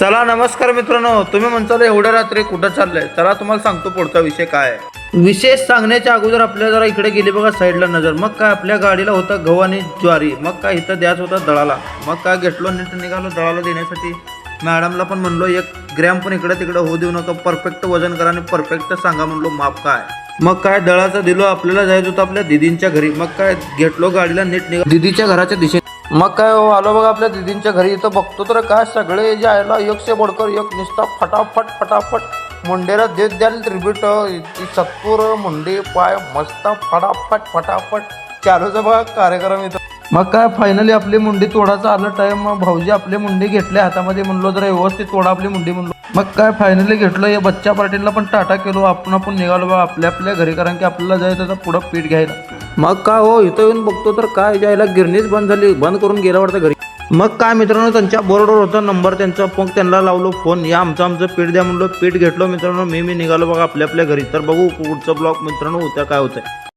चला नमस्कार मित्रांनो. तुम्ही म्हणताल एवढ्या रात्री कुठं चाललंय? चला तुम्हाला सांगतो पुढचा विषय काय विशेष सांगण्याच्या अगोदर आपल्या जरा इकडे गेली बघा साईडला नजर. मग काय आपल्या गाडीला होता गहू आणि ज्वारी. मग काय इथं द्यायचं होता दळाला. मग काय घेतलो नीट निघालो दळाला देण्यासाठी. मॅडमला पण म्हणलो एक ग्रॅम पण इकडे तिकडे होऊ देऊ नका. परफेक्ट वजन करा आणि परफेक्ट सांगा म्हणलो माप काय? मग काय दळाचा दिलो आपल्याला जायचं होतं आपल्या दिदींच्या घरी. मग काय घेतलो गाडीला नीट निघा दिदीच्या घराच्या दिशेने मग काय हो, आलो बघा आपल्या दिदींच्या घरी इथं बघतो तर काय सगळे जायला एक से बडकर एक निस्ता फटाफट फटाफट. मुंडेला देत द्याल रिपीट सत्पूर मुंडे पाय मस्त फटाफट फटाफट. चालूचा बघा कार्यक्रम इथं. मग काय फायनली आपली मुंडी तोडायचं आलं टाइम भाऊजी आपली मुंडी घेतली हातामध्ये म्हणलो जरा व्यवस्थित तोडा आपली मुंडी म्हणलो. मग काय फायनली घेतलं या बच्चा पाटीलला पण टाटा केलो. आपण आपण निघालो बा आपल्या आपल्या घरी कारण की आपल्याला जायचं पुढं पीठ घ्यायला. मग काय हो इथं येऊन बघतो तर काय जायला? गिरणीच बंद झाली बंद करून गेला वाटतं घरी. मग काय मित्रांनो त्यांच्या बोर्डवर होता नंबर त्यांचा मग त्यांना लावलो फोन. या आमचं आमचं पीठ द्या म्हणलो पीठ घेतलो मित्रांनो मी मी निघालो बघा आपल्या आपल्या घरी. तर बघू पुढचं ब्लॉग मित्रांनो उद्या काय होतं